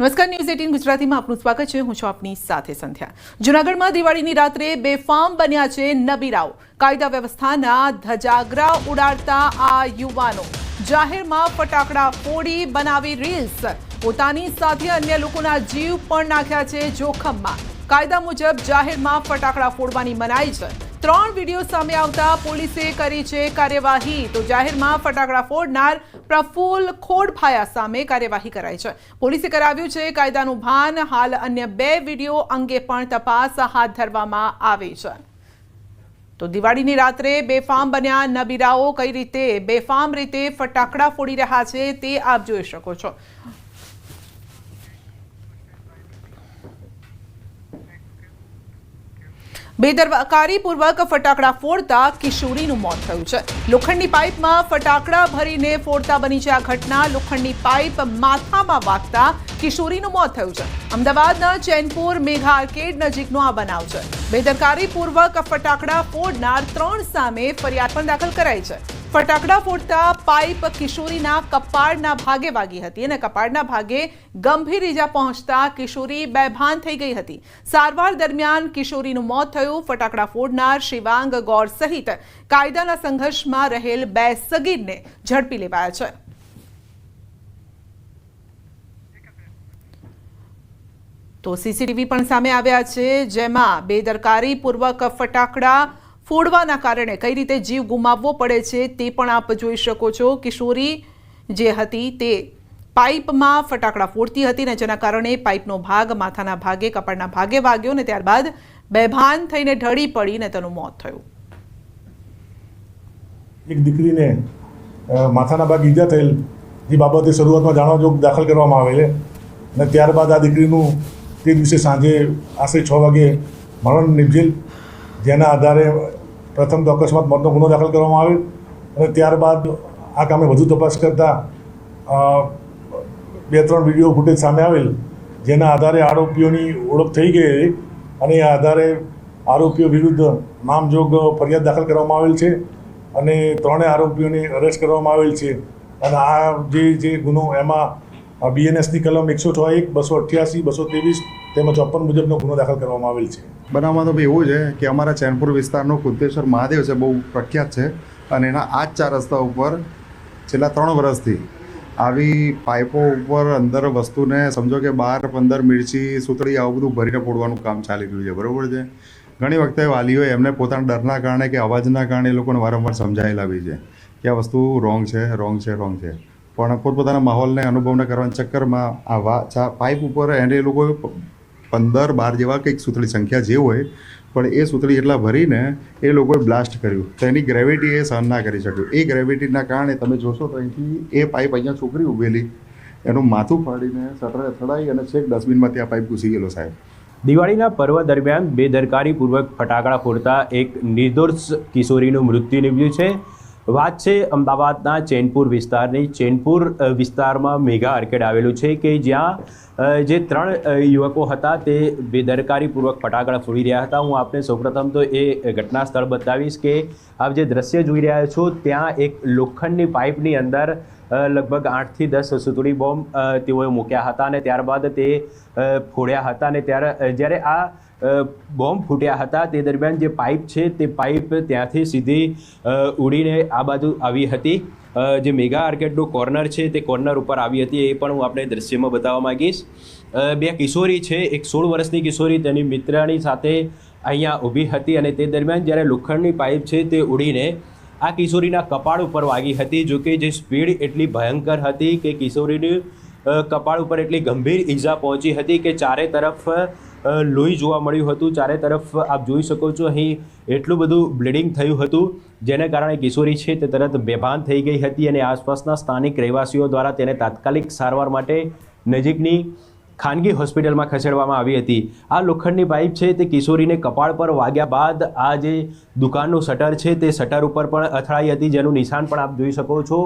નમસ્કાર news eighteen ગુજરાતીમાં આપનું સ્વાગત છે. હું છું આપની સાથે સંધ્યા. જૂનાગઢમાં દિવાળીની રાત્રે બેફામ બન્યા છે નબીરાઓ. કાયદા વ્યવસ્થાના ધજાગરા ઉડાડતા આ યુવાનો. જાહેરમાં ફટાકડા ફોડી બનાવી રીલ્સ. પોતાની સાથે અન્ય લોકોના જીવ પણ નાખ્યા છે જોખમમાં. કાયદા મુજબ જાહેરમાં ફટાકડા ફોડવાની મનાઈ છે. ત્રણ વીડિયો સામે આવતા પોલીસે કરી છે કાર્યવાહી. તો જાહેરમાં ફટાકડા ફોડનાર પ્રફુલ ખોડભાયા સામે કાર્યવાહી કરાઈ છે. પોલીસે કરાવ્યું છે કાયદાનું ભાન. હાલ અન્ય બે વીડિયો અંગે પણ તપાસ હાથ ધરવામાં આવી છે. તો દિવાળીની રાત્રે બેફામ બન્યા નબીરાઓ. કઈ રીતે બેફામ રીતે ફટાકડા ફોડી રહ્યા છે તે આપ જોઈ શકો છો. બેદરકારીપૂર્વક ફટાકડા ફોડતા કિશોરીનું મોત થયું છે. લોખંડની પાઇપમાં ફટાકડા ભરીને ફોડતા બની છે આ ઘટના. લોખંડની પાઇપ માથામાં વાગતા કિશોરીનું મોત થયું છે. અમદાવાદના ચેનપુર મેઘા આર્કેડ નજીકનો આ બનાવ છે. બેદરકારીપૂર્વક ફટાકડા ફોડનાર ત્રણ સામે ફરિયાદ પણ દાખલ કરાઈ છે. ફટાકડા ફોડતા પાઇપ કિશોરીના કપાળના ભાગે વાગી હતી અને કપાળના ભાગે ગંભીર ઈજા પહોંચતા કિશોરી બેભાન થઈ ગઈ હતી. સારવાર દરમિયાન કિશોરીનું મોત થયું. ફટાકડા ફોડનાર શિવાંગ ગોર સહિત કાયદાના સંઘર્ષમાં રહેલ બે સગીરને ઝડપી લેવાયા છે. તો સીસીટીવી પણ સામે આવ્યા છે, જેમાં બેદરકારીપૂર્વક ફટાકડા ફોડવાના કારણે કઈ રીતે જીવ ગુમાવવો પડે છે તે પણ આપ જોઈ શકો છો. કિશોરી જે હતી તે પાઇપમાં ફટાકડા ફોડતી હતી ને જેના કારણે પાઇપનો ભાગ માથાના ભાગે, કપાળના ભાગે વાગ્યો ને ત્યારબાદ બેભાન થઈને ઢળી પડીને તેનું મોત થયું. એક દીકરીને માથાના ભાગ ઈજા થયેલ જે બાબતે શરૂઆતમાં જાણવા જોગ દાખલ કરવામાં આવેલ. અને ત્યારબાદ આ દીકરીનું તે દિવસે સાંજે આશરે છ વાગે મરણ નિપજેલ. જેના આધારે પ્રથમ તો અકસ્માત મોતનો ગુનો દાખલ કરવામાં આવેલ અને ત્યારબાદ આ કામે વધુ તપાસ કરતાં બે ત્રણ વીડિયો ફૂટેજ સામે આવેલ, જેના આધારે આરોપીઓની ઓળખ થઈ ગઈ અને એ આધારે આરોપીઓ વિરુદ્ધ નામજોગ ફરિયાદ દાખલ કરવામાં આવેલ છે અને ત્રણેય આરોપીઓને અરેસ્ટ કરવામાં આવેલ છે. અને આ જે જે ગુનો, એમાં બીએનએસની કલમ એકસો છ એક બસો અઠ્યાસી, બસો ત્રેવીસ તેમજ ચોપન મુજબનો ગુનો દાખલ કરવામાં આવેલ છે. બનાવમાં તો ભાઈ એવું છે કે અમારા ચેનપુર વિસ્તારનો કુદ્દેશ્વર મહાદેવ છે, બહુ પ્રખ્યાત છે અને એના આ જ ચાર રસ્તા ઉપર છેલ્લા ત્રણ વર્ષથી આવી પાઇપો ઉપર અંદર વસ્તુને સમજો કે બાર, પંદર મિર્ચી સૂતળી આવું બધું ભરીને પોડવાનું કામ ચાલી રહ્યું છે, બરાબર છે? ઘણી વખતે વાલીઓએ એમને પોતાના ડરના કારણે કે અવાજના કારણે એ લોકોને વારંવાર સમજાયેલા બી છે કે આ વસ્તુ રોંગ છે રોંગ છે રોંગ છે. પણ પોતપોતાના માહોલને, અનુભવને કરવાના ચક્કરમાં આ પાઇપ ઉપર એને એ લોકોએ પંદર, બાર જેવા કંઈક સૂતળી સંખ્યા જે હોય, પણ એ સૂતળી એટલા ભરીને એ લોકોએ બ્લાસ્ટ કર્યું. તો એની ગ્રેવિટી એ સહન ના કરી શક્યું. એ ગ્રેવિટીના કારણે તમે જોશો તો અહીંથી એ પાઇપ અહીંયા છોકરી ઊભેલી એનું માથું ફાડીને સટરે અથડાઈ અને છેક ડસ્ટબિનમાં ત્યાં પાઇપ ઘૂસી ગયેલો સાહેબ. દિવાળીના પર્વ દરમિયાન બેદરકારીપૂર્વક ફટાકડા ફોડતા એક નિર્દોષ કિશોરીનું મૃત્યુ નિપજ્યું છે. વાત છે અમદાવાદના ચેનપુર વિસ્તારની. ચેનપુર વિસ્તારમાં મેગા આર્કેડ આવેલું છે કે જ્યાં જે ત્રણ યુવકો હતા તે બેદરકારીપૂર્વક ફટાકડા ફોડી રહ્યા હતા. હું આપને સૌપ્રથમ તો એ ઘટના સ્થળ બતાવીશ કે આપ જે દ્રશ્ય જોઈ રહ્યા છો ત્યાં એક લોખંડની પાઇપની અંદર લગભગ આઠથી દસ સુતળી બોમ્બ તેઓએ મૂક્યા હતા અને ત્યારબાદ તે ફોડ્યા હતા અને ત્યારે જ્યારે આ બોમ્બ ફૂટ્યા હતા. તે દરમિયાન જે પાઇપ છે, તે પાઇપ ત્યાંથી સીધી ઉડીને આ બાજુ આવી હતી. જે મેગા આર્કેટનું કોર્નર છે, તે કોર્નર ઉપર આવી હતી. એ પણ હું આપણે દ્રશ્યમાં બતાવવા માગીશ. બે કિશોરી છે, એક સોળ વર્ષની કિશોરી તેની મિત્રની સાથે અહીંયા ઊભી હતી અને તે દરમિયાન જ્યારે લોખંડની પાઇપ છે, તે ઉડીને આ કિશોરીના કપાળ ઉપર વાગી હતી. જો કે જે સ્પીડ એટલી ભયંકર હતી કે કિશોરીની કપાળ ઉપર એટલી ગંભીર ઈજા પહોંચી હતી કે ચારે તરફ લોહી જોવા મળ્યું હતું. ચારે તરફ આપ જોઈ શકો છો, અહીં એટલું બધું બ્લીડિંગ થયું હતું, જેને કારણે કિશોરી છે તે તરત બેભાન થઈ ગઈ હતી અને આસપાસના સ્થાનિક રહેવાસીઓ દ્વારા તેને તાત્કાલિક સારવાર માટે નજીકની ખાનગી હોસ્પિટલમાં ખસેડવામાં આવી હતી. આ લોખંડની પાઇપ છે તે કિશોરીને કપાળ પર વાગ્યા બાદ આ જે દુકાનનું શટર છે તે શટર ઉપર પણ અથડાઈ હતી, જેનું નિશાન પણ આપ જોઈ શકો છો.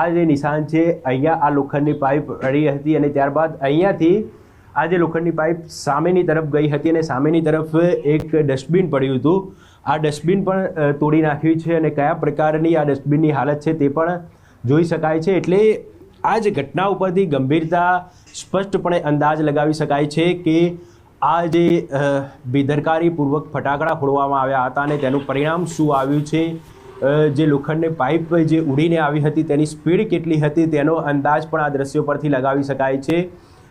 આ જે નિશાન છે, અહીંયા આ લોખંડની પાઇપ અડી હતી અને ત્યારબાદ અહીંયાથી આ જે લોખંડની પાઇપ સામેની તરફ ગઈ હતી અને સામેની તરફ એક ડસ્ટબિન પડ્યું હતું. આ ડસ્ટબિન પણ તોડી નાખ્યું છે અને કયા પ્રકારની આ ડસ્ટબિનની હાલત છે તે પણ જોઈ શકાય છે. એટલે આ જ ઘટના ઉપરથી ગંભીરતા સ્પષ્ટપણે અંદાજ લગાવી શકાય છે કે આ જે બેદરકારીપૂર્વક ફટાકડા ફોડવામાં આવ્યા હતા અને તેનું પરિણામ શું આવ્યું છે? જે લોખંડની પાઇપ જે ઉડીને આવી હતી તેની સ્પીડ કેટલી હતી તેનો અંદાજ પણ આ દ્રશ્યો પરથી લગાવી શકાય છે.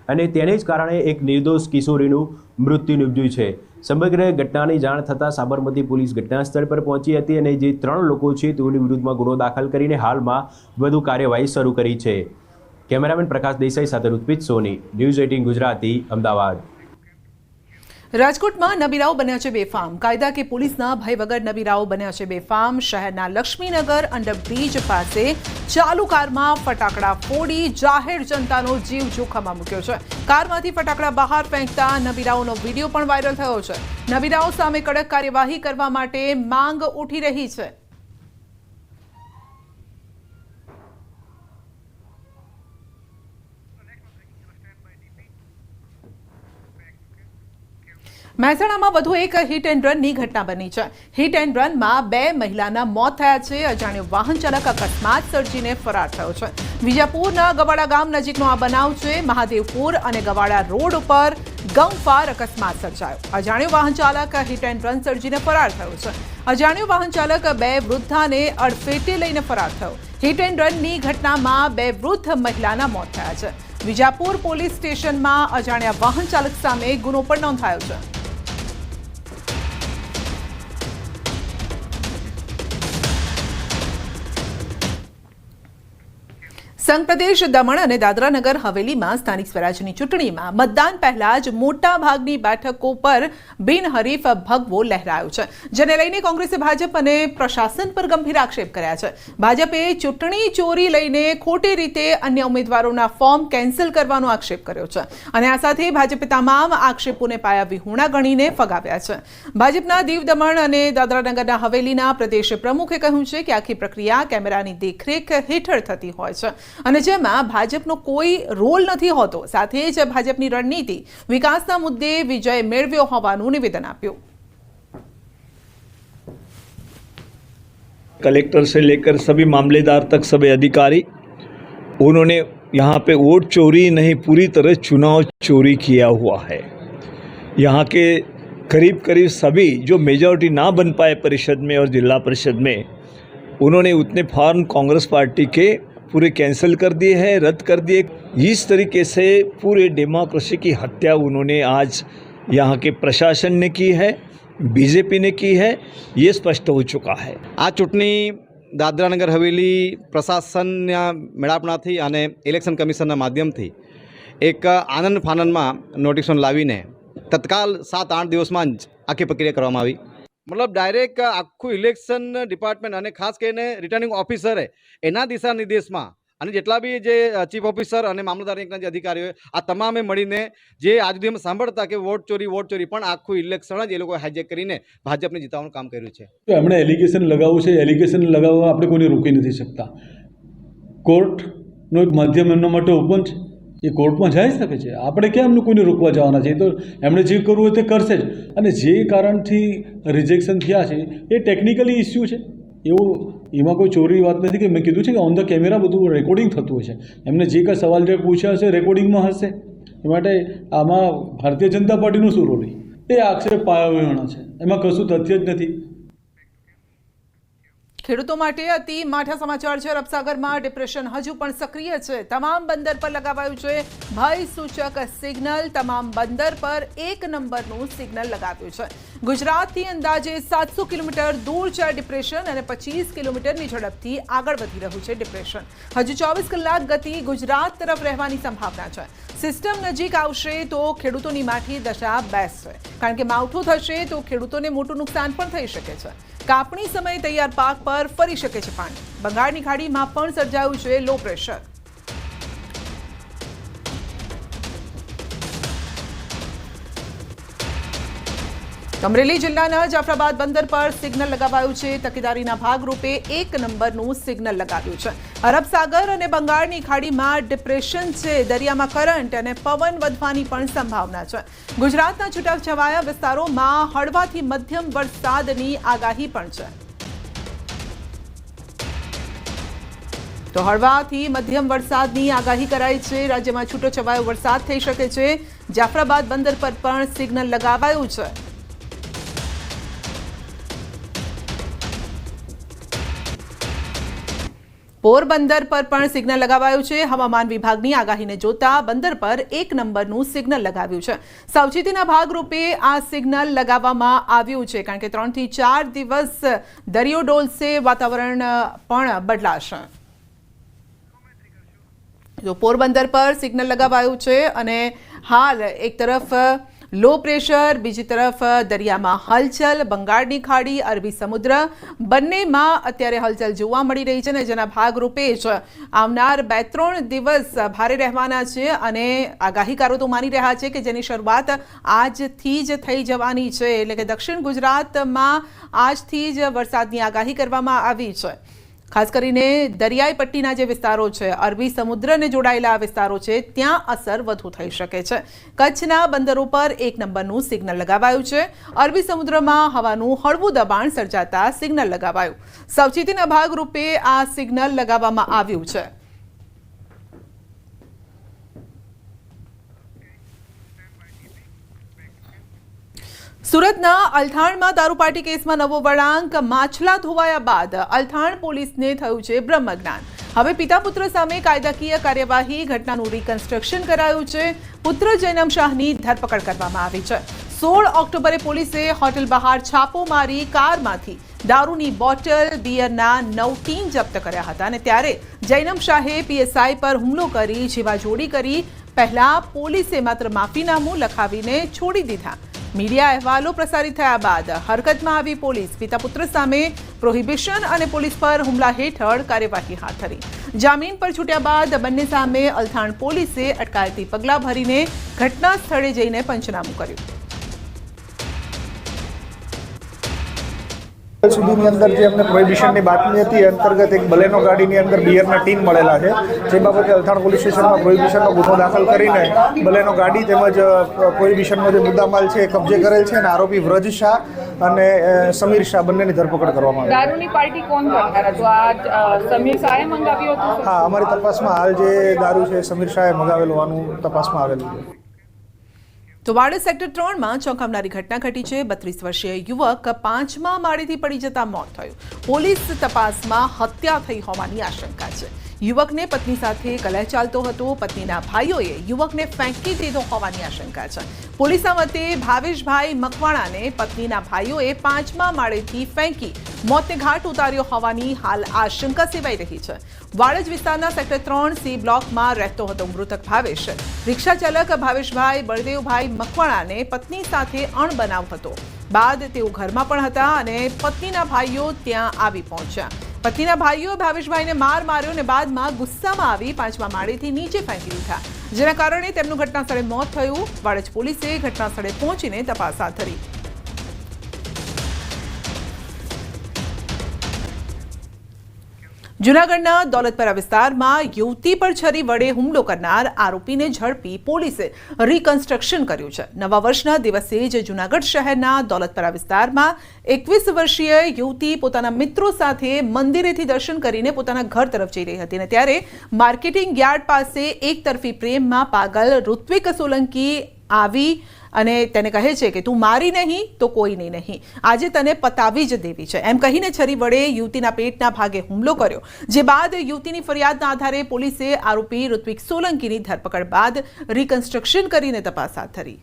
અને તેને જ કારણે એક નિર્દોષ કિશોરીનું મૃત્યુ નિપજ્યું છે. સમગ્ર ઘટનાની જાણ થતાં સાબરમતી પોલીસ ઘટનાસ્થળ પર પહોંચી હતી અને જે ત્રણ લોકો છે, તેઓની વિરુદ્ધમાં ગુનો દાખલ કરીને હાલમાં વધુ કાર્યવાહી શરૂ કરી છે. કેમેરામેન પ્રકાશ દેસાઈ સાથે ઋત્વિજ સોની, ન્યૂઝ એટીન ગુજરાતી, અમદાવાદ. રાજકોટમાં નબીરાઓ બન્યા છે બેફામ. કાયદા કે પોલીસના ભય વગર નબીરાઓ બન્યા છે બેફામ. શહેરના લક્ષ્મીનગર અંડરબ્રિજ પાસે ચાલુ કારમાં ફટાકડા ફોડી જાહેર જનતાનો જીવ જોખમમાં મૂક્યો છે. કારમાંથી ફટાકડા બહાર ફેંકતા નબીરાઓનો વીડિયો પણ વાયરલ થયો છે. નબીરાઓ સામે કડક કાર્યવાહી કરવા માટે માંગ ઉઠી રહી છે. મહેસાણામાં વધુ એક હિટ એન્ડ રનની ઘટના બની છે. હિટ એન્ડ રનમાં બે મહિલાના મોત થયા છે. અજાણ્યો વાહન ચાલક અકસ્માત સર્જીને ફરાર થયો છે. વિજાપુરના ગવાડા ગામ નજીકનો આ બનાવ છે. મહાદેવપુર અને ગવાડા રોડ ઉપર ગમફાર અકસ્માત સર્જાયો. અજાણ્યો વાહન ચાલક હિટ એન્ડ રન સર્જીને ફરાર થયો છે. અજાણ્યો વાહન ચાલક બે વૃદ્ધાને અડફેટે લઈને ફરાર થયો. હિટ એન્ડ રનની ઘટનામાં બે વૃદ્ધ મહિલાના મોત થયા છે. વિજાપુર પોલીસ સ્ટેશનમાં અજાણ્યા વાહન ચાલક સામે ગુનો પણ નોંધાયો છે. સંઘ પ્રદેશ દમણ અને દાદરાનગર હવેલીમાં સ્થાનિક સ્વરાજની ચૂંટણીમાં મતદાન પહેલા જ મોટા ભાગની બેઠકો પર બિનહરીફ ભગવો લહેરાયો છે, જેને લઈને કોંગ્રેસે ભાજપ અને પ્રશાસન પર ગંભીર આક્ષેપ કર્યા છે. ભાજપે ચૂંટણી ચોરી લઈને ખોટી રીતે અન્ય ઉમેદવારોના ફોર્મ કેન્સલ કરવાનો આક્ષેપ કર્યો છે અને આ સાથે ભાજપે તમામ આક્ષેપોને પાયા વિહોણા ગણીને ફગાવ્યા છે. ભાજપના દીવ, દમણ અને દાદરાનગરના હવેલીના પ્રદેશ પ્રમુખે કહ્યું છે કે આખી પ્રક્રિયા કેમેરાની દેખરેખ હેઠળ થતી હોય છે. અને જેમાં ભાજપનો કોઈ રોલ નથી હોતો સાથે જ ભાજપની રણનીતિ વિકાસના મુદ્દે વિજય મેળવ્યો હોવાનું નિવેદન આપ્યું कलेक्टर से लेकर सभी मामलेदार तक सभी अधिकारी उन्होंने यहाँ पे वोट चोरी नहीं पूरी तरह चुनाव चोरी किया हुआ है यहाँ के करीब करीब सभी जो मेजॉरिटी ना बन पाए परिषद में और जिला परिषद में उन्होंने उतने फॉर्म कांग्रेस पार्टी के पूरे कैंसिल कर दिए हैं रद्द कर दिए इस तरीके से पूरे डेमोक्रेसी की हत्या उन्होंने आज यहाँ के प्रशासन ने की है बीजेपी ने की है ये स्पष्ट हो चुका है આ ચૂંટણી દાદરાનગર હવેલી પ્રશાસનના મેળાપણાથી અને ઇલેક્શન કમિશનના માધ્યમથી એક આનંદ ફાનંદમાં નોટિફિકેશન લાવીને તત્કાલ સાત આઠ દિવસમાં જ આખી પ્રક્રિયા કરવામાં આવી મતલબ ડાયરેક્ટ આખું ઇલેક્શન ડિપાર્ટમેન્ટ અને ખાસ કરીને રિટર્નિંગ ઓફિસરે એના દિશા નિર્દેશમાં અને જેટલા બી જે ચીફ ઓફિસર અને મામલતદાર જે અધિકારીઓ આ તમામે મળીને જે આજ સુધી અમે સાંભળતા કે વોટ ચોરી વોટ ચોરી પણ આખું ઇલેક્શન જ એ લોકો હાઇજેક કરીને ભાજપને જીતાવવાનું કામ કર્યું છે. એમણે એલિગેશન લગાવવું છે. એલિગેશન લગાવવા આપણે કોઈને રોકી નથી શકતા. કોર્ટનું એક માધ્યમ એમના માટે ઓપન છે. એ કોર્ટમાં જઈ શકે છે. આપણે ક્યાં એમને કોઈને રોકવા જવાના છે? તો એમણે જે કરવું હોય તે કરશે જ. અને જે કારણથી રિજેક્શન થયા છે, એ ટેકનિકલી ઇસ્યુ છે. એવું, એમાં કોઈ ચોરી વાત નથી કે મેં કીધું છે કે ઓન ધ કેમેરા બધું રેકોર્ડિંગ થતું હોય છે. એમને જે કાંઈ સવાલ જે પૂછ્યા હશે રેકોર્ડિંગમાં હશે. એ માટે આમાં ભારતીય જનતા પાર્ટીનું શું રોલ એ આક્ષેપ પાયાવિહોણા છે. એમાં કશું તથ્ય જ નથી. ખેડૂતો માટે અતિ માઠા સમાચાર છે. અરબસાગરમાં ડિપ્રેશન હજુ પણ સક્રિય છે. તમામ બંદર પર લગાવાયું છે ભય સૂચક સિગ્નલ તમામ બંદર પર એક નંબરનું સિગ્નલ લગાવ્યું છે. ગુજરાતથી અંદાજે સાતસો કિલોમીટર દૂર છે ડિપ્રેશન અને પચીસ કિલોમીટરની ઝડપથી આગળ વધી રહ્યું છે ડિપ્રેશન હજુ ચોવીસ કલાક ગતિ ગુજરાત તરફ રહેવાની સંભાવના છે. સિસ્ટમ નજીક આવશે તો ખેડૂતોની માઠી દશા બેસશે કારણ કે માવઠું થશે તો ખેડૂતોને મોટું નુકસાન પણ થઈ શકે છે. કાપણી સમયે તૈયાર પાક પર ફરી શકે છે પાણી. બંગાળની ખાડીમાં પણ સર્જાયું છે લો પ્રેશર અમરેલી જિલ્લાના જાફરાબાદ બંદર પર સિગ્નલ લગાવાયું છે. તકેદારીના ભાગરૂપે એક નંબરનું સિગ્નલ લગાવ્યું છે. અરબ સાગર અને બંગાળની ખાડીમાં ડિપ્રેશન છે. દરિયામાં કરંટ અને પવન વધવાની પણ સંભાવના છે. ગુજરાતના છૂટાછવાયા વિસ્તારોમાં હળવાથી મધ્યમ વરસાદની આગાહી પણ છે. તો હળવાથી મધ્યમ વરસાદની આગાહી કરાઈ છે. રાજ્યમાં છૂટો છવાયો વરસાદ થઈ શકે છે. જાફરાબાદ બંદર પર પણ સિગ્નલ લગાવાયું છે. પોરબંદર પર પણ સિગ્નલ લગાવાયું છે. હવામાન વિભાગની આગાહીને જોતા બંદર પર એક નંબરનું સિગ્નલ લગાવ્યું છે. સાવચેતીના ભાગરૂપે આ સિગ્નલ લગાવવામાં આવ્યું છે, કારણ કે ત્રણથી ચાર દિવસ દરિયો ડોલશે વાતાવરણ પણ બદલાશે. જો પોરબંદર પર સિગ્નલ લગાવાયું છે અને હાલ એક તરફ લો પ્રેશર, બીજી તરફ દરિયામાં હલચલ, બંગાળની ખાડી, અરબી સમુદ્ર, બંનેમાં અત્યારે હલચલ જોવા મળી રહી છે ને જેના ભાગરૂપે જ આવનાર બે ત્રણ દિવસ ભારે રહેવાના છે અને આગાહીકારો તો માની રહ્યા છે કે જેની શરૂઆત આજથી જ થઈ જવાની છે. એટલે કે દક્ષિણ ગુજરાતમાં આજથી જ વરસાદની આગાહી કરવામાં આવી છે. ખાસ કરીને દરિયાઈ પટ્ટીના જે વિસ્તારો છે, અરબી સમુદ્રને જોડાયેલા આ વિસ્તારો છે, ત્યાં અસર વધુ થઈ શકે છે. કચ્છના બંદરો પર એક નંબરનું સિગ્નલ લગાવાયું છે. અરબી સમુદ્રમાં હવાનું હળવું દબાણ સર્જાતા સિગ્નલ લગાવાયું. સાવચેતીના ભાગરૂપે આ સિગ્નલ લગાવવામાં આવ્યું છે. સુરતના અલથાણમાં દારૂ પાર્ટી કેસમાં નવો વળાંક, માછલા ધોવાયા બાદ અલથાણ પોલીસને થયું છે બ્રહ્મજ્ઞાન. હવે પિતા પુત્ર સામે કાયદાકીય કાર્યવાહી, ઘટનાનું રિકન્સ્ટ્રક્શન કરાયું છે. પુત્ર જૈનમ શાહની ધરપકડ કરવામાં આવી છે. સોળ ઓક્ટોબરે પોલીસે હોટેલ બહાર છાપો મારી કારમાંથી દારૂની બોટલ, બિયરના નવ ટીન જપ્ત કર્યા હતા અને ત્યારે જૈનમ શાહે પીએસઆઈ પર હુમલો કરી જીવાજોડી કરી પહેલા પોલીસે માત્ર માફીનામું લખાવીને છોડી દીધા. મીડિયા અહેવાલો પ્રસારિત થયા બાદ હરકતમાં આવી પોલીસ પિતા પુત્ર સામે પ્રોહિબિશન અને પોલીસ પર હુમલા હેઠળ કાર્યવાહી હાથ ધરી. જામીન પર છૂટ્યા બાદ બંને સામે અલથાણ પોલીસે અટકાયતી પગલાં ભરીને ઘટના સ્થળે જઈને પંચનામું કર્યું. સુધીની અંદર જે અમને પ્રોહિબિશનની બાતમી હતી અંતર્ગત એક બલેનો ગાડીની અંદર બિયરના ટીન મળેલા છે. જે બાબતે અલથાણ પોલીસ સ્ટેશનમાં પ્રોહિબિશનનો ગુનો દાખલ કરીને બલેનો ગાડી તેમજ પ્રોહિબિશનનો જે મુદ્દામાલ છે એ કબજે કરેલ છે અને આરોપી વ્રજ શાહ અને સમીર શાહ બંનેની ધરપકડ કરવામાં આવી. દારૂની પાર્ટી કોણ સમીર શાહે મંગાવ્યું હા અમારી તપાસમાં હાલ જે દારૂ છે સમીર શાહે મંગાવેલું આનું તપાસમાં આવેલું છે. તો વાડજ સેક્ટર ત્રણમાં ચોંકાવનારી ઘટના ઘટી છે. બત્રીસ વર્ષીય યુવક પાંચમા માળેથી પડી જતા મોત થયું. પોલીસ તપાસમાં હત્યા થઈ હોવાની આશંકા છે. યુવકને પત્ની સાથે કલહ ચાલતો હતો. પત્નીના ભાઈઓએ યુવકને ફેંકી દીધો હોવાની આશંકા છે. પોલીસના મતે ભાવેશભાઈ મકવાણાને પત્નીના ભાઈઓએ પાંચમા માળેથી ફેંકી મોતને ઘાટ ઉતાર્યો હોવાની હાલ આશંકા સેવાઈ રહી છે. વાડજ વિસ્તારના સેક્ટર ત્રણ સી બ્લોકમાં રહેતો હતો મૃતક ભાવેશ. રિક્ષા ચાલક ભાવેશભાઈ બળદેવભાઈ મકવાણાને પત્ની સાથે અણબનાવ હતો. બાદ તેઓ ઘરમાં પણ હતા અને પત્નીના ભાઈઓ ત્યાં આવી પહોંચ્યા. પત્નીના ભાઈઓ ભાવેશભાઈને માર માર્યો અને બાદમાં ગુસ્સામાં આવી પાંચમા માળેથી નીચે ફેંકી દીધા. જેના કારણે તેમનું ઘટના સ્થળે મોત થયું. વાડજ પોલીસે ઘટના સ્થળે પહોંચીને તપાસ હાથ ધરી. જૂનાગઢના દોલતપરા વિસ્તારમાં યુવતી પર છરી વડે હુમલો કરનાર આરોપીને ઝડપી પોલીસે રિકન્સ્ટ્રક્શન કર્યું છે. નવા વર્ષના દિવસે જ જૂનાગઢ શહેરના દોલતપરા વિસ્તારમાં એકવીસ વર્ષીય યુવતી પોતાના મિત્રો સાથે મંદિરેથી દર્શન કરીને પોતાના ઘર તરફ જઈ રહી હતી અને ત્યારે માર્કેટિંગ યાર્ડ પાસે એક તરફી પ્રેમમાં પાગલ ઋત્વિક સોલંકી આવી અને તેને કહે છે કે તું મારી નહીં તો કોઈની નહીં. આજે તને પતાવી જ દેવી છે. એમ કહીને છરી વડે યુવતીના પેટના ભાગે હુમલો કર્યો. જે બાદ યુવતીની ફરિયાદના આધારે પોલીસે આરોપી ઋત્વિક સોલંકીની ધરપકડ બાદ રિકન્સ્ટ્રક્શન કરીને તપાસ હાથ ધરી.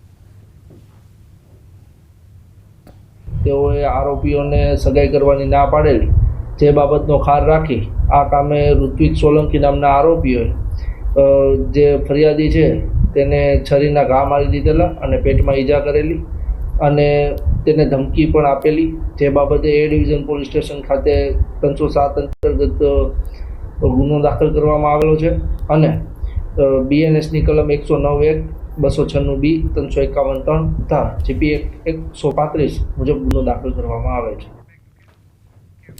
તેઓએ આરોપીઓને સગાઈ કરવાની ના પાડેલી. જે બાબતનો ખાર રાખી આ કામે ઋત્વિક સોલંકી નામના આરોપીઓએ જે ફરિયાદી છે તેને છરીના ઘા મારી દીધેલા અને પેટમાં ઈજા કરેલી અને તેને ધમકી પણ આપેલી. જે બાબતે એ ડિવિઝન પોલીસ સ્ટેશન ખાતે ત્રણસો સાત અંતર્ગત ગુનો દાખલ કરવામાં આવેલો છે અને બીએનએસની કલમ એકસો નવ એક, બસો છન્નું બી, ત્રણસો એકાવન ત્રણ તથા જીપી એક એકસો પાંત્રીસ મુજબ ગુનો દાખલ કરવામાં આવે છે.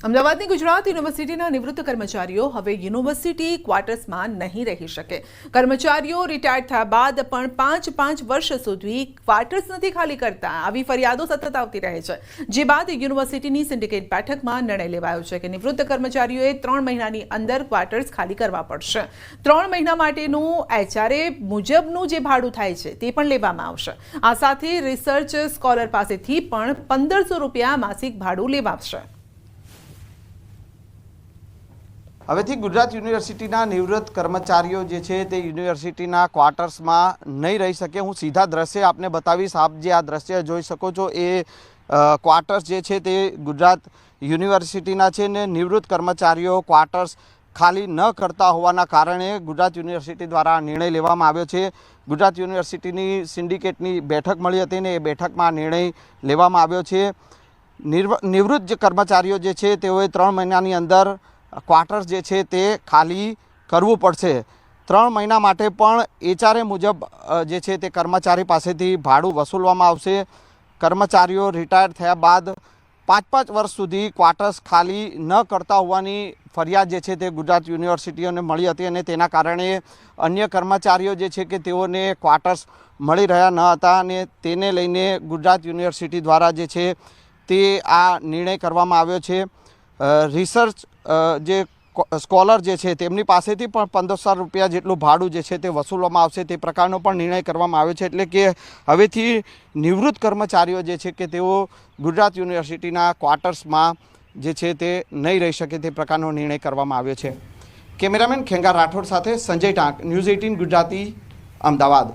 અમદાવાદની ગુજરાત યુનિવર્સિટીના નિવૃત્ત કર્મચારીઓ હવે યુનિવર્સિટી ક્વાર્ટર્સમાં નહીં રહી શકે. કર્મચારીઓ રિટાયર્ડ થયા બાદ પણ પાંચ પાંચ વર્ષ સુધી ક્વાર્ટર્સ નથી ખાલી કરતા. આવી ફરિયાદો સતત આવતી રહે છે. જે બાદ યુનિવર્સિટીની સિન્ડિકેટ બેઠકમાં નિર્ણય લેવાયો છે કે નિવૃત્ત કર્મચારીઓએ ત્રણ મહિનાની અંદર ક્વાર્ટર્સ ખાલી કરવા પડશે. ત્રણ મહિના માટેનું એચઆરએ મુજબનું જે ભાડું થાય છે તે પણ લેવામાં આવશે. આ સાથે રિસર્ચ સ્કોલર પાસેથી પણ પંદરસો રૂપિયા માસિક ભાડું લેવાશે. હવેથી ગુજરાત યુનિવર્સિટીના નિવૃત્ત કર્મચારીઓ જે છે તે યુનિવર્સિટીના ક્વાર્ટર્સમાં નહીં રહી શકે. હું સીધા દ્રશ્ય આપને બતાવીશ. આપ જે આ દ્રશ્ય જોઈ શકો છો, એ ક્વાર્ટર્સ જે છે તે ગુજરાત યુનિવર્સિટીના છે ને નિવૃત્ત કર્મચારીઓ ક્વાર્ટર્સ ખાલી ન કરતા હોવાના કારણે ગુજરાત યુનિવર્સિટી દ્વારા નિર્ણય લેવામાં આવ્યો છે. ગુજરાત યુનિવર્સિટીની સિન્ડિકેટની બેઠક મળી હતી ને એ બેઠકમાં નિર્ણય લેવામાં આવ્યો છે. નિવૃત્ત કર્મચારીઓ જે છે તેઓએ ત્રણ મહિનાની અંદર ક્વાર્ટર્સ જે છે તે ખાલી કરવું પડશે. ત્રણ મહિના માટે પણ એચઆરએ મુજબ જે છે તે કર્મચારી પાસેથી ભાડું વસૂલવામાં આવશે. કર્મચારીઓ રિટાયર થયા બાદ પાંચ પાંચ વર્ષ સુધી ક્વાર્ટર્સ ખાલી ન કરતા હોવાની ફરિયાદ જે છે તે ગુજરાત યુનિવર્સિટીઓને મળી હતી અને તેના કારણે અન્ય કર્મચારીઓ જે છે કે તેઓને ક્વાર્ટર્સ મળી રહ્યા ન હતા અને તેને લઈને ગુજરાત યુનિવર્સિટી દ્વારા જે છે તે આ નિર્ણય કરવામાં આવ્યો છે. રિસર્ચ જે સ્કોલર જે છે, તેમની પાસેથી પણ પંદરસો રૂપિયા જેટલું ભાડું જે છે તે વસૂલવામાં આવશે, તે પ્રકારનો પણ નિર્ણય કરવામાં આવ્યો છે. એટલે કે હવેથી નિવૃત્ત કર્મચારીઓ જે છે કે તેઓ ગુજરાત યુનિવર્સિટીના ક્વાર્ટર્સમાં જે છે તે નહીં રહી શકે તે પ્રકારનો નિર્ણય કરવામાં આવ્યો છે. કેમેરામેન ખેંગા રાઠોડ સાથે સંજય ટાંક ન્યૂઝ એઇટીન ગુજરાતી, અમદાવાદ.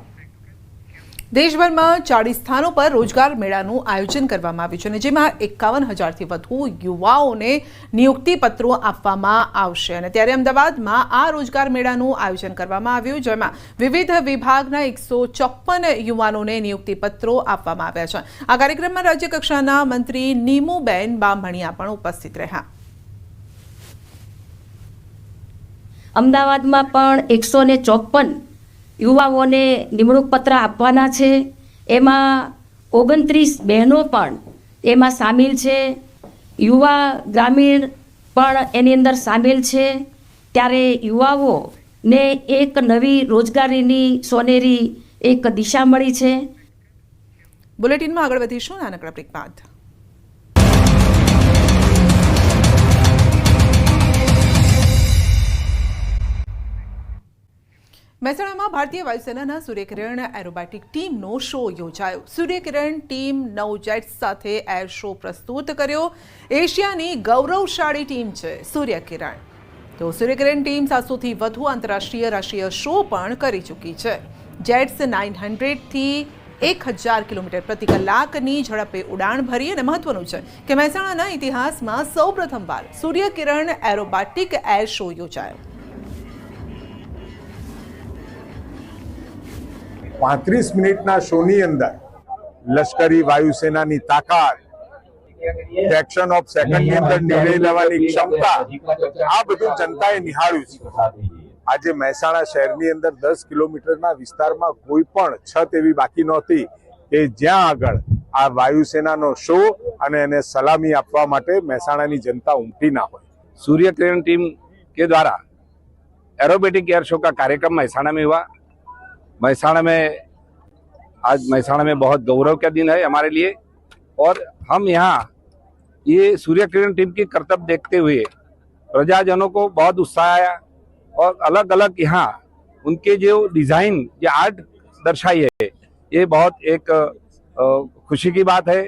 દેશભરમાં ચાળીસ સ્થાનો પર રોજગાર મેળાનું આયોજન કરવામાં આવ્યું છે અને જેમાં એકાવન હજારથી વધુ યુવાઓને નિયુક્તિ પત્રો આપવામાં આવશે. અને ત્યારે અમદાવાદમાં આ રોજગાર મેળાનું આયોજન કરવામાં આવ્યું, જેમાં વિવિધ વિભાગના એકસો ચોપ્પન યુવાનોને નિયુક્તિ પત્રો આપવામાં આવ્યા છે. આ કાર્યક્રમમાં રાજ્ય કક્ષાના મંત્રી નીમુબેન બામણિયા પણ ઉપસ્થિત રહ્યા. અમદાવાદમાં પણ એકસો ને ચોપન યુવાઓને નિમણૂક પત્ર આપવાના છે. એમાં ઓગણત્રીસ બહેનો પણ એમાં સામેલ છે. યુવા ગ્રામીણ પણ એની અંદર સામેલ છે. ત્યારે યુવાઓને એક નવી રોજગારીની સોનેરી એક દિશા મળી છે. બુલેટિનમાં આગળ વધીશું નાનકડા બ્રેક બાદ. મહેસાણામાં ભારતીય વાયુસેનાના સૂર્યકિરણ એરોબેટિક ટીમનો શો યોજાયો. સૂર્યકિરણ ટીમ નવ જેટ્સ સાથે એર શો પ્રસ્તુત કર્યો. એશિયાની ગૌરવશાળી ટીમ છે સૂર્યકિરણ. તો સૂર્યકિરણ ટીમ સાતસોથી વધુ આંતરરાષ્ટ્રીય રાષ્ટ્રીય શો પણ કરી ચૂકી છે. જેટ્સ નાઇન હંડ્રેડથી એક હજાર કિલોમીટર પ્રતિ કલાકની ઝડપે ઉડાણ ભરી અને મહત્વનું છે કે મહેસાણાના ઇતિહાસમાં સૌ પ્રથમવાર સૂર્યકિરણ એરોબેટિક એર શો યોજાયો. પાંત્રીસ મિનિટના શોની અંદર લશ્કરી વાયુસેનાની તાકાત ફ્રેક્શન ઓફ સેકન્ડની અંદર નિર્ણય લેવાની ક્ષમતા, આ બધું જનતાએ નિહાળ્યું છે. આજે મહેસાણા શહેરની અંદર દસ કિલોમીટરના વિસ્તારમાં કોઈ પણ છત એવી બાકી નહોતી કે જ્યાં આગળ આ વાયુસેનાનો શો અને એને સલામી આપવા માટે મહેસાણાની જનતા ઉમટી ના હોય. સૂર્ય કિરણ ટીમ કે દ્વારા એરોબેટિક એર શો કા કાર્યક્રમ મહેસાણામાં મેં महेसाणा में, आज महसाणा में बहुत गौरव का दिन है हमारे लिए। और हम यहाँ, ये सूर्य किरण टीम की कर्तव्य देखते हुए प्रजाजनों को बहुत उत्साह आया और अलग अलग यहाँ उनके जो डिज़ाइन या आर्ट दर्शाई है, ये बहुत एक खुशी की बात है।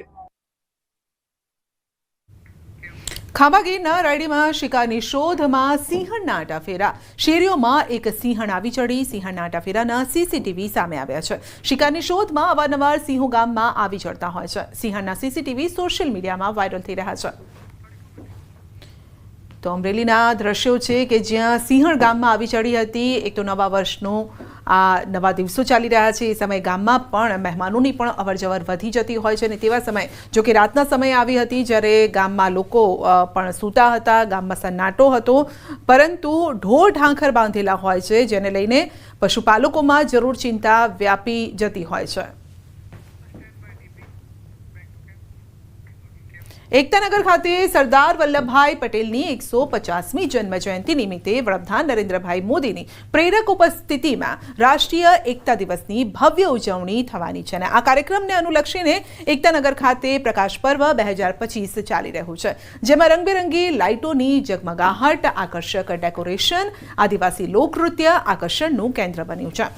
ખાંભા ગીરના રાયડીમાં શિકારની શોધમાં સિંહણના આટાફેરા. શેરીઓમાં એક સિંહણ આવી ચડી, સિંહણના આટાફેરાના સીસીટીવી સામે આવ્યા છે. શિકારની શોધમાં અવારનવાર સિંહો ગામમાં આવી ચડતા હોય છે. સિંહણના સીસીટીવી સોશિયલ મીડિયામાં વાયરલ થઈ રહ્યા છે. તો અમરેલીના દ્રશ્યો છે કે જ્યાં સિંહણ ગામમાં આવી ચડી હતી, એક તો નવા વર્ષનું આ નવા દિવસો ચાલી રહ્યા છે. એ સમયે ગામમાં પણ મહેમાનોની પણ અવરજવર વધી જતી હોય છે અને તેવા સમયે જો કે રાતના સમયે આવી હતી જ્યારે ગામમાં લોકો પણ સૂતા હતા, ગામમાં સન્નાટો હતો. પરંતુ ઢોર ઢાંખર બાંધેલા હોય છે, જેને લઈને પશુપાલકોમાં જરૂર ચિંતા વ્યાપી જતી હોય છે. એકતાનગર ખાતે સરદાર વલ્લભભાઈ પટેલની એકસો પચાસમી જન્મ જયંતિ નિમિત્તે વડાપ્રધાન નરેન્દ્રભાઈ મોદીની પ્રેરક ઉપસ્થિતિમાં રાષ્ટ્રીય એકતા દિવસની ભવ્ય ઉજવણી થવાની છે અને આ કાર્યક્રમને અનુલક્ષીને એકતાનગર ખાતે પ્રકાશ પર્વ બે હજાર પચીસ ચાલી રહ્યું છે, જેમાં રંગબેરંગી લાઇટોની ઝગમગાહટ, આકર્ષક ડેકોરેશન, આદિવાસી લોકનૃત્ય આકર્ષણનું કેન્દ્ર બન્યું છે.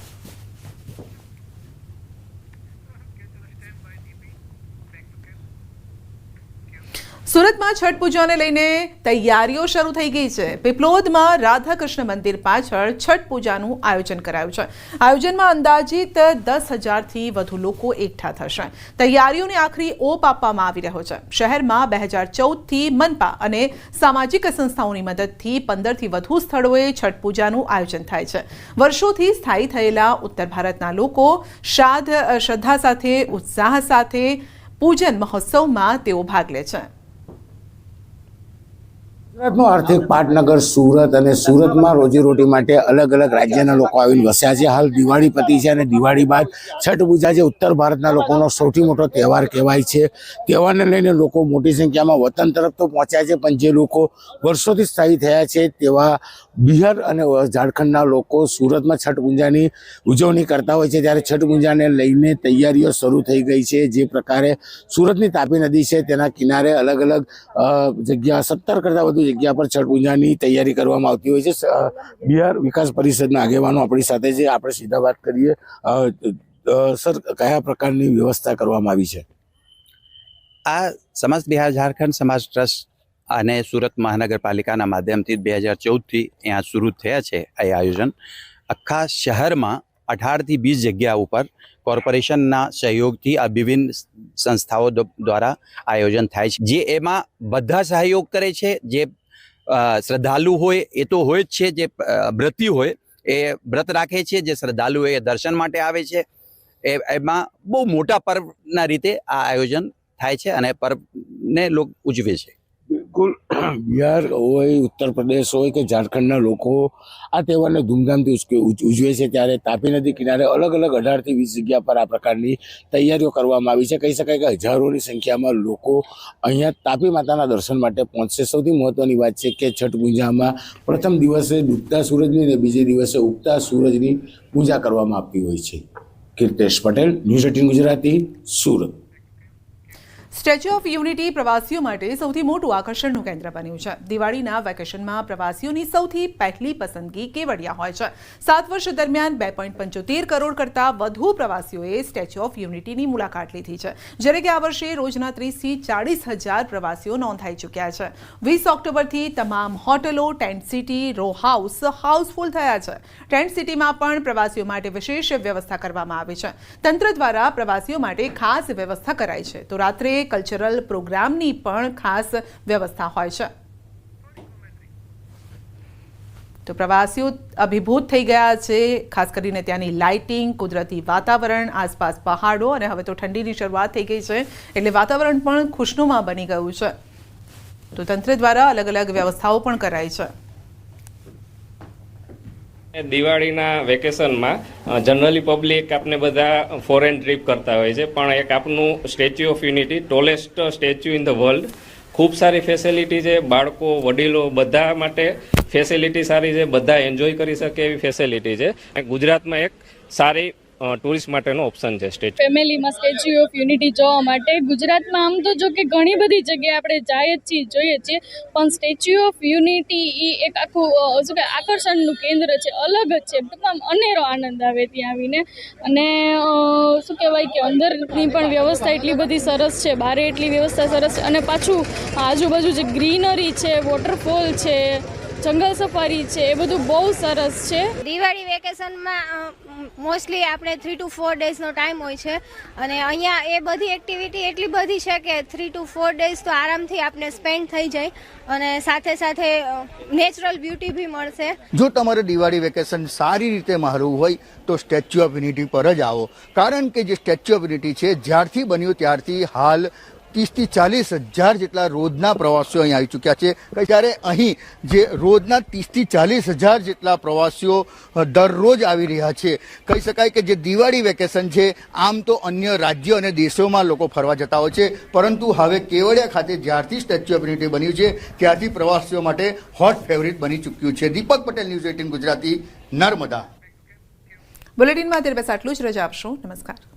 સુરતમાં છઠ પૂજાને લઈને તૈયારીઓ શરૂ થઈ ગઈ છે. પીપલોદમાં રાધાકૃષ્ણ મંદિર પાછળ છઠ પૂજાનું આયોજન કરાયું છે. આયોજનમાં અંદાજિત દસ હજારથી વધુ લોકો એકઠા થશે. તૈયારીઓને આખરી ઓપ આપવામાં આવી રહ્યો છે. શહેરમાં બે હજાર ચૌદથી મનપા અને સામાજિક સંસ્થાઓની મદદથી પંદરથી વધુ સ્થળોએ છઠ પૂજાનું આયોજન થાય છે. વર્ષોથી સ્થાયી થયેલા ઉત્તર ભારતના લોકો શ્રાદ્ધ શ્રદ્ધા સાથે, ઉત્સાહ સાથે પૂજન મહોત્સવમાં તેઓ ભાગ લે છે. ગુજરાતનું આર્થિક પાટનગર, સુરત અને સુરતમાં રોજીરોટી માટે અલગ અલગ રાજ્યના લોકો આવીને વસ્યા છે. હાલ દિવાળી પતી છે અને દિવાળી બાદ છઠ પૂજા જે ઉત્તર ભારતના લોકોનો સૌથી મોટો તહેવાર કહેવાય છે. તહેવારને લઈને લોકો મોટી સંખ્યામાં વતન તરફ તો પહોંચ્યા છે, પણ જે લોકો વર્ષોથી સ્થાયી થયા છે, તેવા બિહાર અને ઝારખંડના લોકો સુરતમાં છઠ પૂજાની ઉજવણી કરતા હોય છે, ત્યારે છઠ પૂજાને લઈને તૈયારીઓ શરૂ થઈ ગઈ છે. જે પ્રકારે સુરતની તાપી નદી છે, તેના કિનારે અલગ અલગ જગ્યા, સત્તર કરતાં વધુ જગ્યા પર છઠ પૂજાની તૈયારી કરવામાં આવતી હોય છે. બિહાર વિકાસ પરિષદના આગેવાનો આપણી સાથે છે. આપણે સીધા વાત કરીએ સર, કયા પ્રકારની વ્યવસ્થા કરવામાં આવી છે? આ સમાજ બિહાર, ઝારખંડ સમાજ ટ્રસ્ટ અને સુરત મહાનગરપાલિકાના માધ્યમથી બે હજાર ચૌદથી અહીંયા શરૂ થયા છે આ આયોજન. આખા શહેરમાં અઢારથી વીસ જગ્યા ઉપર કોર્પોરેશનના સહયોગથી આ વિભિન્ન સંસ્થાઓ દ્વારા આયોજન થાય છે. જે એમાં બધા સહયોગ કરે છે, જે શ્રદ્ધાળુ હોય, એ તો હોય જ છે, જે વ્રતિ હોય, એ વ્રત રાખે છે, જે શ્રદ્ધાળુ એ દર્શન માટે આવે છે. એ, એમાં બહુ મોટા પર્વના રીતે આ આયોજન થાય છે અને પર્વને લોકો ઉજવે છે. બિલકુલ બિહાર હોય, ઉત્તર પ્રદેશ હોય કે ઝારખંડના લોકો આ તહેવારને ધૂમધામથી ઉજવે છે ત્યારે તાપી નદી કિનારે અલગ અલગ અઢારથી વીસ જગ્યા પર આ પ્રકારની તૈયારીઓ કરવામાં આવી છે. કહી શકાય કે હજારોની સંખ્યામાં લોકો અહીંયા તાપી માતાના દર્શન માટે પહોંચશે. સૌથી મહત્વની વાત છે કે છઠ પૂજામાં પ્રથમ દિવસે ડૂબતા સૂરજની અને બીજે દિવસે ઉગતા સૂરજની પૂજા કરવામાં આવતી હોય છે. Kirtesh Patel, news eighteen Gujarati, Surat. Statue of unity પ્રવાસીઓ માટે સૌથી મોટું આકર્ષણનું કેન્દ્ર બન્યું છે. દિવાળીના વેકેશનમાં પ્રવાસીઓની સૌથી પહેલી પસંદગી કેવડિયા હોય છે. સાત વર્ષ દરમિયાન બે પોઈન્ટ પંચોતેર કરોડ કરતાં વધુ પ્રવાસીઓએ સ્ટેચ્યુ ઓફ યુનિટીની મુલાકાત લીધી છે. જ્યારે કે આ વર્ષે રોજના ત્રીસથી ચાળીસ હજાર પ્રવાસીઓ નોંધાઈ ચૂક્યા છે. વીસ ઓક્ટોબરથી તમામ હોટલો, tent city row house house full થયા છે. ટેન્ટ સિટીમાં પણ પ્રવાસીઓ માટે વિશેષ વ્યવસ્થા કરવામાં આવી છે. તંત્ર દ્વારા પ્રવાસીઓ માટે ખાસ વ્યવસ્થા કરાઈ છે. તો રાત્રે કલ્ચરલ પ્રોગ્રામની પણ ખાસ વ્યવસ્થા હોય છે. તો પ્રવાસીઓ અભિભૂત થઈ ગયા છે, ખાસ કરીને ત્યાંની લાઇટિંગ કુદરતી વાતાવરણ, આસપાસ પહાડો અને હવે તો ઠંડીની શરૂઆત થઈ ગઈ છે, એટલે વાતાવરણ પણ ખુશનુમા બની ગયું છે. તો તંત્ર દ્વારા અલગ અલગ વ્યવસ્થાઓ પણ કરાઈ છે. દિવાળીના વેકેશનમાં જનરલી પબ્લિક આપને બધા ફોરેન ટ્રીપ કરતા હોય છે. પણ એક આપનું statue of unity tallest statue in the world ખૂબ સારી ફેસિલિટી છે. બાળકો, વડીલો બધા માટે ફેસિલિટી સારી છે. બધા એન્જોય કરી શકે એવી ફેસિલિટી છે. ગુજરાતમાં એક સારી ટુરિસ્ટ માટેનો ઓપ્શન છે સ્ટેચ્યુ. ફેમિલીમાં સ્ટેચ્યુ ઓફ યુનિટી જોવા માટે ગુજરાતમાં આમ તો જો કે ઘણી બધી જગ્યાએ આપણે જાય જ છીએ, જોઈએ છીએ, પણ સ્ટેચ્યુ ઓફ યુનિટી એ એક આખું શું કે આકર્ષણનું કેન્દ્ર છે, અલગ જ છે તમામ અનેરો આનંદ આવે ત્યાં આવીને. અને શું કહેવાય કે અંદરની પણ વ્યવસ્થા એટલી બધી સરસ છે, બારે એટલી વ્યવસ્થા સરસ છે, અને પાછું આજુબાજુ જે ગ્રીનરી છે, વોટરફોલ છે જંગલ સફારી છે એ બધું બહુ સરસ છે. દિવાળી વેકેશનમાં મોસ્ટલી આપણે થ્રી ટુ ફોર ડેઝનો ટાઈમ હોય છે. અને અહીંયા એ બધી એક્ટિવિટી એટલી બધી છે કે થ્રી ટુ ફોર ડેઝ તો આરામથી આપણે સ્પેન્ડ થઈ જાય. અને સાથે સાથે નેચરલ બ્યુટી બી મળશે. જો તમારે દિવાળી વેકેશન સારી રીતે મારવું હોય તો સ્ટેચ્યુ ઓફ યુનિટી પર જ આવો. કારણ કે જે સ્ટેચ્યુ ઓફ યુનિટી છે જ્યારથી બન્યું ત્યારથી હાલ ત્રીસથી ચાલીસ હજાર જેટલા રોજના પ્રવાસીઓ અહીં આવી ચૂક્યા છે. ત્યારે અહીં જે રોજના ત્રીસથી ચાલીસ હજાર જેટલા પ્રવાસીઓ દરરોજ આવી રહ્યા છે, કહી શકાય કે જે દિવાળી વેકેશન છે, આમ તો અન્ય રાજ્યો અને દેશોમાં લોકો ફરવા જતા હોય છે, પરંતુ હવે કેવડિયા ખાતે જ્યારથી સ્ટેચ્યુ ઓફ યુનિટી બન્યું છે, ત્યારથી પ્રવાસીઓ માટે હોટ ફેવરિટ બની ચૂક્યું છે. Deepak Patel news eighteen Gujarati, Narmada. બુલેટિનમાં અત્યારે બસ આટલું જ. રજા આપશો. નમસ્કાર.